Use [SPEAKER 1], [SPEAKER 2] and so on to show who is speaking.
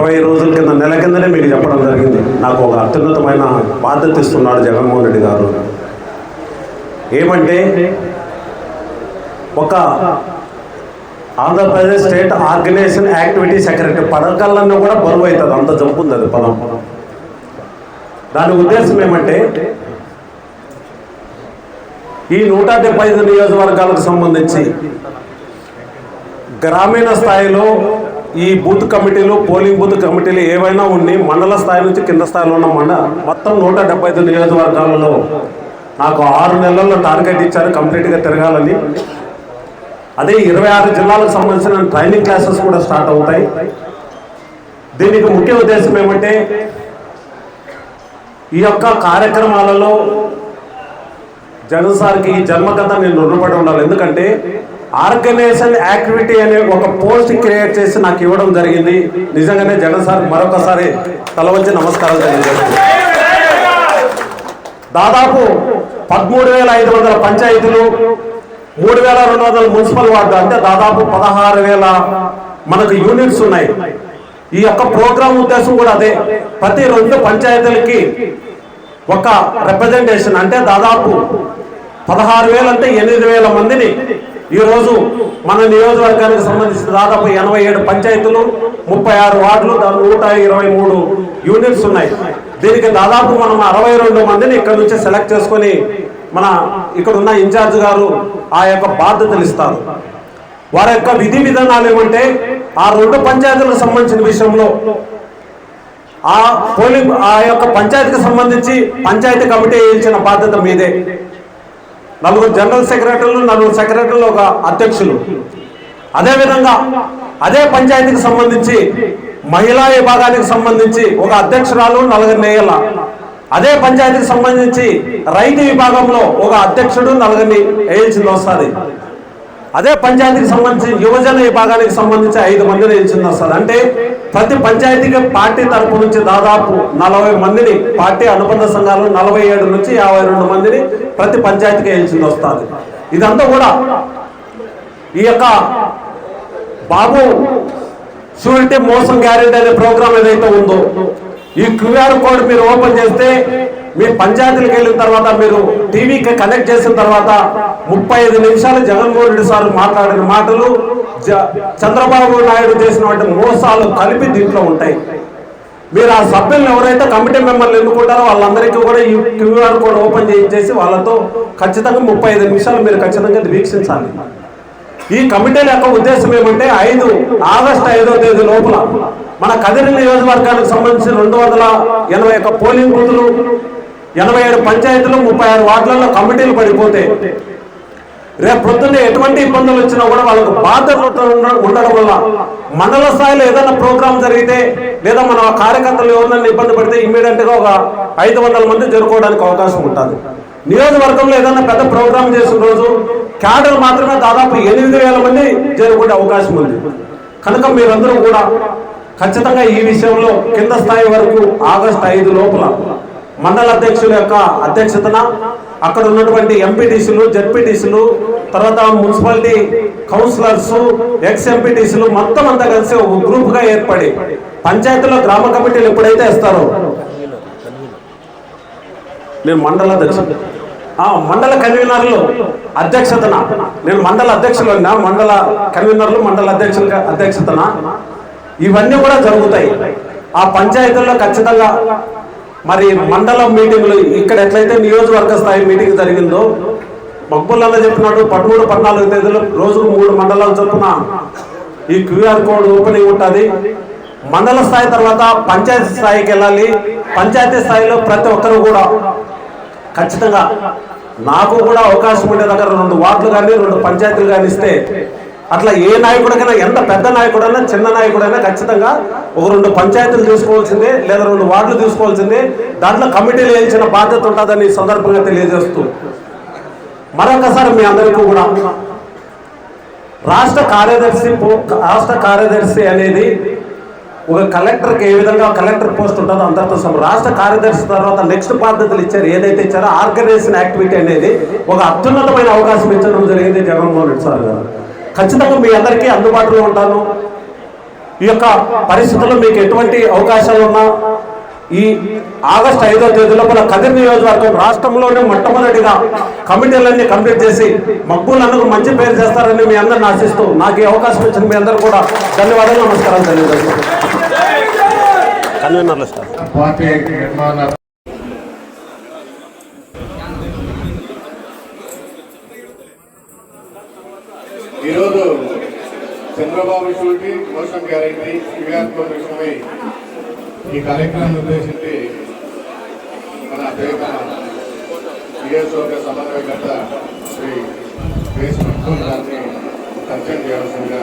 [SPEAKER 1] ఇరవై రోజుల కింద నెల కిందనే మీకు చెప్పడం జరిగింది. నాకు ఒక అత్యున్నతమైన బాధ్యత ఇస్తున్నాడు జగన్మోహన్ రెడ్డి గారు. ఏమంటే ఒక Andhra Pradesh state organization activity secretary పథకాలన్నీ కూడా బరువు అవుతుంది. అంత జంపుంది అది పదం. దాని ఉద్దేశం ఏమంటే ఈ నూట డెబ్బై ఐదు నియోజకవర్గాలకు సంబంధించి గ్రామీణ స్థాయిలో ఈ బూత్ కమిటీలు పోలింగ్ బూత్ కమిటీలు ఏవైనా ఉండి మండల స్థాయి నుంచి కింద స్థాయిలో ఉన్న మండ మొత్తం నూట డెబ్బై ఐదు నియోజకవర్గాలలో నాకు ఆరు నెలల్లో టార్గెట్ ఇచ్చారు కంప్లీట్గా తిరగాలని. అదే ఇరవై ఆరు జిల్లాలకు సంబంధించిన ట్రైనింగ్ క్లాసెస్ కూడా స్టార్ట్ అవుతాయి. దీనికి ముఖ్య ఉద్దేశం ఏమంటే ఈ యొక్క కార్యక్రమాలలో జగన్ సార్కి ఈ జన్మకథ నేను రుణపడి ఉండాలి. ఎందుకంటే ఆర్గనైజేషన్ యాక్టివిటీ అనే ఒక పోస్ట్ క్రియేట్ చేసి నాకు ఇవ్వడం జరిగింది. నిజంగానే జగన్ సార్ మరొకసారి తలవంచి నమస్కారాలు తెలియజేస్తున్నాను దాదాపు పదమూడు వేల ఐదు వందల పంచాయతీలు మూడు వేల రెండు వందల మున్సిపల్ వార్డు అంటే దాదాపు పదహారు వేల మనకు యూనిట్స్ ఉన్నాయి. ఈ యొక్క ప్రోగ్రామ్ ఉద్దేశం కూడా అదే. ప్రతి రెండు పంచాయతీలకి ఒక రిప్రజెంటేషన్ అంటే దాదాపు పదహారు వేలు అంటే ఎనిమిది వేల మందిని ఈరోజు మన నియోజకవర్గానికి సంబంధించిన దాదాపు ఎనభై ఏడు పంచాయతీలు ముప్పై ఆరు వార్డులు దాని నూట ఇరవై మూడు యూనిట్స్ ఉన్నాయి. దీనికి దాదాపు మనం అరవై రెండు మందిని ఇక్కడ నుంచి సెలెక్ట్ చేసుకొని మన ఇక్కడ ఉన్న ఇన్ఛార్జ్ గారు ఆ యొక్క బాధ్యతలు ఇస్తారు. వారి యొక్క విధి విధానాలు ఏమంటే ఆ రెండు పంచాయతీలకు సంబంధించిన విషయంలో ఆ పోలింగ్ ఆ యొక్క పంచాయతీకి సంబంధించి పంచాయతీ కమిటీ ఇచ్చిన బాధ్యత మీదే. నలుగురు జనరల్ సెక్రటరీలు నలుగురు సెక్రటరీలు ఒక అధ్యక్షులు. అదేవిధంగా అదే పంచాయతీకి సంబంధించి మహిళా విభాగానికి సంబంధించి ఒక అధ్యక్షురాలు నలుగురు నేయల. అదే పంచాయతీకి సంబంధించి రైతు విభాగంలో ఒక అధ్యక్షుడు నలుగురిని వేయించింది వస్తుంది అదే పంచాయతీకి సంబంధించి యువజన విభాగానికి సంబంధించి ఐదు మందిని ఎంచింది వస్తుంది అంటే ప్రతి పంచాయతీకి పార్టీ తరపు నుంచి దాదాపు నలభై మందిని పార్టీ అనుబంధ సంఘాలు నలభై ఏడు నుంచి యాభై రెండు మందిని ప్రతి పంచాయతీకి ఎంచింది వస్తుంది. ఇదంతా కూడా ఈ యొక్క బాబు షూరిటీ మోసం గ్యారెంటీ అనే ప్రోగ్రామ్ ఏదైతే ఉందో ఈ క్యూఆర్ కోడ్ మీరు ఓపెన్ చేస్తే మీ పంచాయతీలకు వెళ్ళిన తర్వాత మీరు టీవీకి కనెక్ట్ చేసిన తర్వాత ముప్పై ఐదు నిమిషాలు జగన్మోహన్ రెడ్డి సార్ మాట్లాడిన మాటలు చంద్రబాబు నాయుడు చేసినటువంటి మోసాలు కలిపి దీంట్లో ఉంటాయి. మీరు ఆ సభ్యులను ఎవరైతే కమిటీ మెంబర్లు ఎన్నుకుంటారో వాళ్ళందరికీ కూడా ఈ క్యూఆర్ కోడ్ ఓపెన్ చేయించేసి వాళ్ళతో ఖచ్చితంగా ముప్పై ఐదు నిమిషాలు మీరు ఖచ్చితంగా వీక్షించాలి. ఈ కమిటీల యొక్క ఉద్దేశం ఏమంటే ఐదు ఆగస్టు ఐదో తేదీ లోపల మన కదిరి నియోజకవర్గానికి సంబంధించిన రెండు వందల ఎనభై ఒక్క పోలింగ్ బూతులు ఎనభై ఏడు పంచాయతీలు ముప్పై ఆరు వార్డులలో కమిటీలు పడిపోతే రేపు పొద్దున్న ఎటువంటి ఇబ్బందులు వచ్చినా కూడా వాళ్ళకు బాధ్యత ఉండడం వల్ల మండల స్థాయిలో ఏదైనా ప్రోగ్రామ్ జరిగితే లేదా మన కార్యకర్తలు ఎవరినైనా ఇబ్బంది పడితే ఇమ్మీడియట్గా ఒక ఐదు వందల మంది చేరుకోవడానికి అవకాశం ఉంటుంది. నియోజకవర్గంలో ఏదైనా పెద్ద ప్రోగ్రామ్ చేసిన రోజు క్యాడర్ మాత్రమే దాదాపు ఎనిమిది వేల మంది చేరుకునే అవకాశం ఉంది. కనుక మీరందరూ కూడా ఖచ్చితంగా ఈ విషయంలో కింద స్థాయి వరకు ఆగస్టు ఐదు లోపల మండల అధ్యక్షుల యొక్క అధ్యక్షతన అక్కడ ఉన్నటువంటి ఎంపీటీసీలు జడ్పీటీసీలు తర్వాత మున్సిపాలిటీ కౌన్సిలర్స్ ఎక్స్ ఎంపీటీసీలు మొత్తం అంతా కలిసి ఒక గ్రూప్గా ఏర్పడి పంచాయతీలో గ్రామ కమిటీలు ఎప్పుడైతే ఇస్తారో నేను మండల అధ్యక్షుడు. మండల కన్వీనర్లు అధ్యక్షతన. నేను మండల అధ్యక్షులు మండల కన్వీనర్లు మండల అధ్యక్షుల అధ్యక్షతన. ఇవన్నీ కూడా జరుగుతాయి. ఆ పంచాయతీల్లో ఖచ్చితంగా మరి మండలం మీటింగ్లు ఇక్కడ ఎట్లయితే నియోజకవర్గ స్థాయి మీటింగ్ జరిగిందో మబ్బులన్న చెప్పినట్టు పదమూడు పద్నాలుగు తేదీలు రోజుకు మూడు మండలాలు చొప్పున ఈ క్యూఆర్ కోడ్ ఓపెనింగ్ ఉంటుంది. మండల స్థాయి తర్వాత పంచాయతీ స్థాయికి వెళ్ళాలి. పంచాయతీ స్థాయిలో ప్రతి ఒక్కరు కూడా ఖచ్చితంగా నాకు కూడా అవకాశం ఉండే దగ్గర రెండు వార్డులు కానీ రెండు పంచాయతీలు కానీ ఇస్తే అట్లా ఏ నాయకుడికైనా ఎంత పెద్ద నాయకుడైనా చిన్న నాయకుడైనా ఖచ్చితంగా ఒక రెండు పంచాయతీలు తీసుకోవాల్సిందే లేదా రెండు వార్డులు తీసుకోవాల్సిందే. దాంట్లో కమిటీలు వేయించిన బాధ్యత ఉంటుందని సందర్భంగా తెలియజేస్తూ. మరొకసారి మీ అందరికీ కూడా రాష్ట్ర కార్యదర్శి రాష్ట్ర కార్యదర్శి అనేది ఒక కలెక్టర్కి ఏ విధంగా కలెక్టర్ పోస్ట్ ఉంటుందో అందరితో సమ రాష్ట్ర కార్యదర్శి తర్వాత నెక్స్ట్ బాధ్యతలు ఇచ్చారు. ఏదైతే ఇచ్చారో ఆర్గనైజేషన్ యాక్టివిటీ అనేది ఒక అత్యున్నతమైన అవకాశం ఇచ్చడం జరిగింది జగన్మోహన్ రెడ్డి సార్ గారు. ఖచ్చితంగా మీ అందరికీ అందుబాటులో ఉంటాను. ఈ యొక్క పరిస్థితుల్లో మీకు ఎటువంటి అవకాశాలు ఉన్నా ఈ ఆగస్టు ఐదో తేదీ లోపల కదిరి నియోజకవర్గం రాష్ట్రంలోనే మొట్టమొదటిగా కమిటీలన్నీ కంప్లీట్ చేసి మక్కువలందరూ మంచి పేరు చేస్తారని మీ అందరిని ఆశిస్తూ నాకు ఈ అవకాశం ఇచ్చిన మీ అందరూ కూడా ధన్యవాదాలు నమస్కారం తెలియజేస్తాను కన్వీనర్లు సార్
[SPEAKER 2] పార్టీ నిర్మాణ ఈరోజు చంద్రబాబు షూరిటీ మోషన్ గ్యారంటీ విఆర్పో విషయమై ఈ కార్యక్రమాన్ని ఉద్దేశించి మన ప్రియతమ నియోజకవర్గ సమన్వయకర్త శ్రీ వేసు గారిని పరిచయం చేయాల్సిందిగా